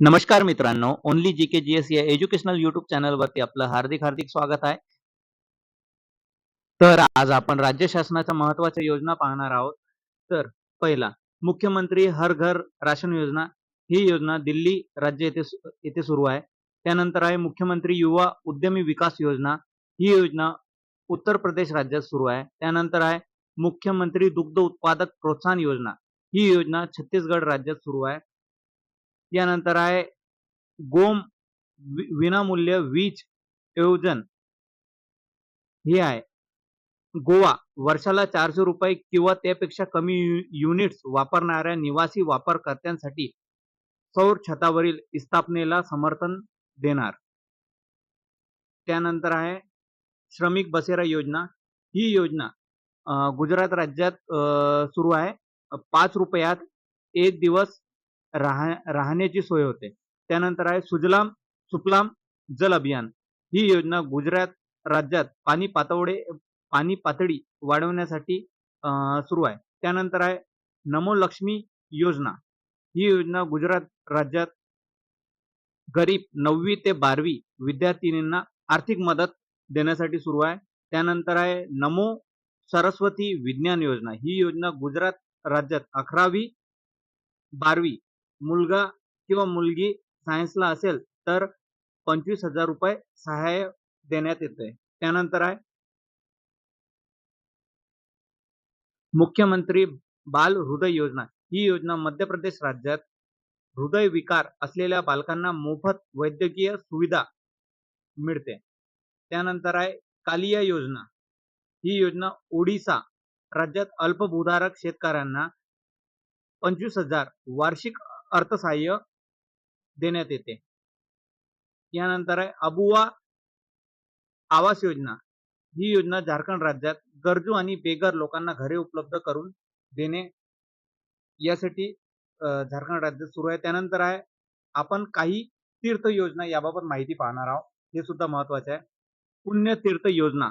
नमस्कार मित्रांनो only G K G S या एज्युकेशनल युट्यूब चॅनलवरती आपलं हार्दिक हार्दिक स्वागत आहे. तर आज आपण राज्य शासनाच्या महत्त्वाच्या योजना पाहणार आहोत. तर पहिला मुख्यमंत्री हर घर राशन योजना ही योजना दिल्ली राज्य येथे येथे सुरू आहे. त्यानंतर आहे मुख्यमंत्री युवा उद्यमी विकास योजना ही योजना उत्तर प्रदेश राज्यात सुरू आहे. त्यानंतर आहे मुख्यमंत्री दुग्ध उत्पादक प्रोत्साहन योजना ही योजना छत्तीसगड राज्यात सुरू आहे. यानंतर आहे गोम वि- विनामूल्य वीज योजन. हे आहे. गोवा वर्षाला चारशे रुपये किंवा त्यापेक्षा कमी युनिट्स वापरणाऱ्या निवासी वापरकर्त्यांसाठी सौर छतावरील स्थापनेला समर्थन देणार. त्यानंतर आहे श्रमिक बसेरा योजना. ही योजना गुजरात राज्यात सुरू आहे. पाच रुपयात एक दिवस राहा राहण्याची सोय होते. त्यानंतर आहे सुजलाम सुफलाम जल अभियान. ही योजना गुजरात राज्यात पाणी पातवडे पाणी पातळी वाढवण्यासाठी सुरू आहे. त्यानंतर आहे नमो लक्ष्मी योजना. ही योजना गुजरात राज्यात गरीब नववी ते बारावी विद्यार्थिनींना आर्थिक मदत देण्यासाठी सुरू आहे. त्यानंतर आहे नमो सरस्वती विज्ञान योजना. ही योजना गुजरात राज्यात अकरावी बारावी मुलगा किंवा मुलगी सायन्सला असेल तर पंचवीस हजार रुपये सहाय्य देण्यात येते त्यानंतर आहे मुख्यमंत्री बाल हृदय योजना. ही योजना मध्य प्रदेश राज्यात हृदय विकार असलेल्या बालकांना मोफत वैद्यकीय सुविधा मिळते. त्यानंतर आहे कालिया योजना. ही योजना ओडिसा राज्यात अल्पभूधारक शेतकऱ्यांना पंचवीस हजार वार्षिक अर्थसहाय्य देण्यात येते. यानंतर आहे अबुवा आवास योजना. ही योजना झारखंड राज्यात गरजू आणि बेघर लोकांना घरे उपलब्ध करून देणे यासाठी झारखंड राज्यात सुरू आहे. त्यानंतर आहे आपण काही तीर्थ योजना याबाबत माहिती पाहणार आहोत. हे सुद्धा महत्त्वाचे आहे. पुण्य तीर्थ योजना.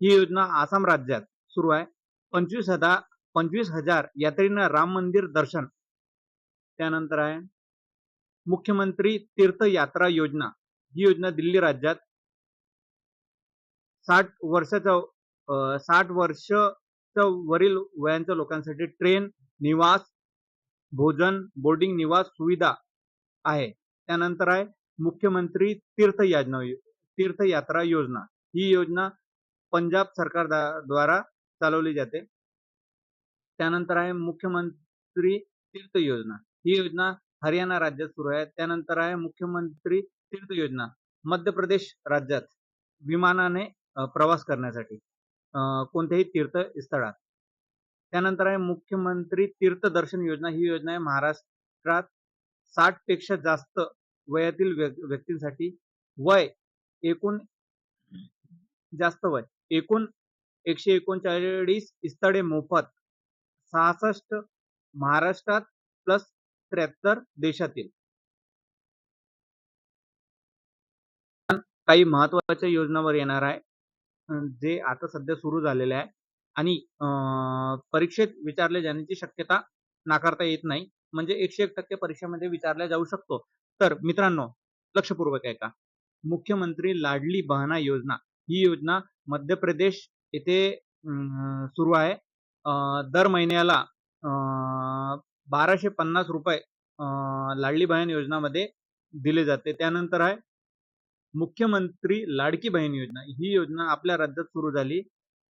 ही योजना आसाम राज्यात सुरू आहे. पंचवीस हजार पंचवीस हजार यात्रेनं राम मंदिर दर्शन त्यानंतर आहे मुख्यमंत्री तीर्थयात्रा योजना. ही योजना दिल्ली राज्यात साठ वर्षाच्या साठ वर्षच्या वरील वयांच्या लोकांसाठी ट्रेन निवास भोजन बोर्डिंग निवास सुविधा आहे. त्यानंतर आहे मुख्यमंत्री तीर्थ योजना तीर्थयात्रा योजना. ही योजना पंजाब सरकार द्वारा चालवली जाते. त्यानंतर आहे मुख्यमंत्री तीर्थ योजना. ही योजना हरियाणा राज्यात सुरू आहे. त्यानंतर आहे मुख्यमंत्री तीर्थ योजना मध्य प्रदेश राज्यात विमानाने प्रवास करण्यासाठी कोणत्याही कोणत्याही तीर्थस्थळात. त्यानंतर आहे मुख्यमंत्री तीर्थ दर्शन योजना. ही योजना आहे महाराष्ट्रात साठपेक्षा जास्त वयातील व्यक्तींसाठी वय एकूण जास्त वय एकूण एकशे एकोणचाळीस स्थळे मोफत. सहासष्ट महाराष्ट्रात प्लस त्र्याहत्तर देशातील. काही महत्त्वाच्या योजनावर येणार आहे. जे आता सध्या सुरू झालेले आहे. आणि अं, परीक्षेत विचारले जाण्याची शक्यता नाकारता येत नाही. म्हणजे एकशे एक टक्के परीक्षेमध्ये विचारल्या जाऊ शकतो. तर मित्रांनो लक्षपूर्वक आहे का मुख्यमंत्री लाडली बहना योजना. ही योजना मध्य प्रदेश येथे अं, सुरू आहे. दर महिन्याला अं, बाराशे पन्नास रुपये लाडली बहीण योजनामध्ये दिले जाते. त्यानंतर आहे मुख्यमंत्री लाडकी बहीण योजना. ही योजना आपल्या राज्यात सुरू झाली.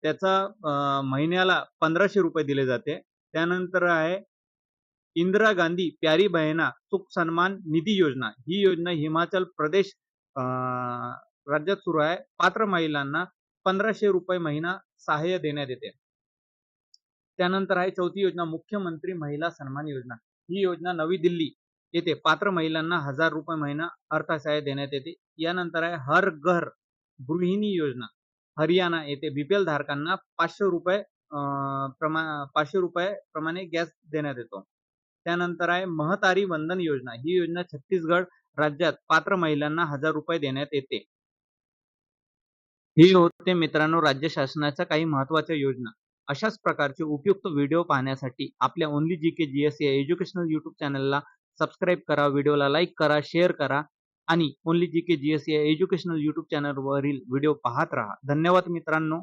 त्याचा महिन्याला पंधराशे रुपये दिले जाते. त्यानंतर आहे इंदिरा गांधी प्यारी बहिणा सुख सन्मान निधी योजना. ही योजना हिमाचल प्रदेश राज्यात सुरू आहे. पात्र महिलांना पंधराशे रुपये महिना सहाय्य देण्यात येते. त्यानंतर आहे चौथी योजना मुख्यमंत्री महिला सन्मान योजना. ही योजना नवी दिल्ली येथे पात्र महिलांना हजार रुपये महिना अर्थसहाय्य देण्यात येते. यानंतर आहे हर घर गृहिणी योजना. हरियाणा येथे बीपीएल धारकांना पाचशे रुपये प्रमा पाचशे रुपये प्रमाणे गॅस देण्यात येतो. त्यानंतर आहे महतारी वंदन योजना. ही योजना छत्तीसगड राज्यात पात्र महिलांना हजार रुपये देण्यात येते. ही होते मित्रांनो राज्य शासनाच्या काही महत्त्वाच्या योजना. अशाच प्रकारचे उपयुक्त व्हिडिओ पाहण्यासाठी आपल्या only G K G S या एज्युकेशनल युट्यूब चॅनलला सबस्क्राईब करा, व्हिडिओला लाईक करा, शेअर करा आणि only G K G S या एज्युकेशनल युट्यूब चॅनलवरील व्हिडिओ पाहत राहा. धन्यवाद मित्रांनो.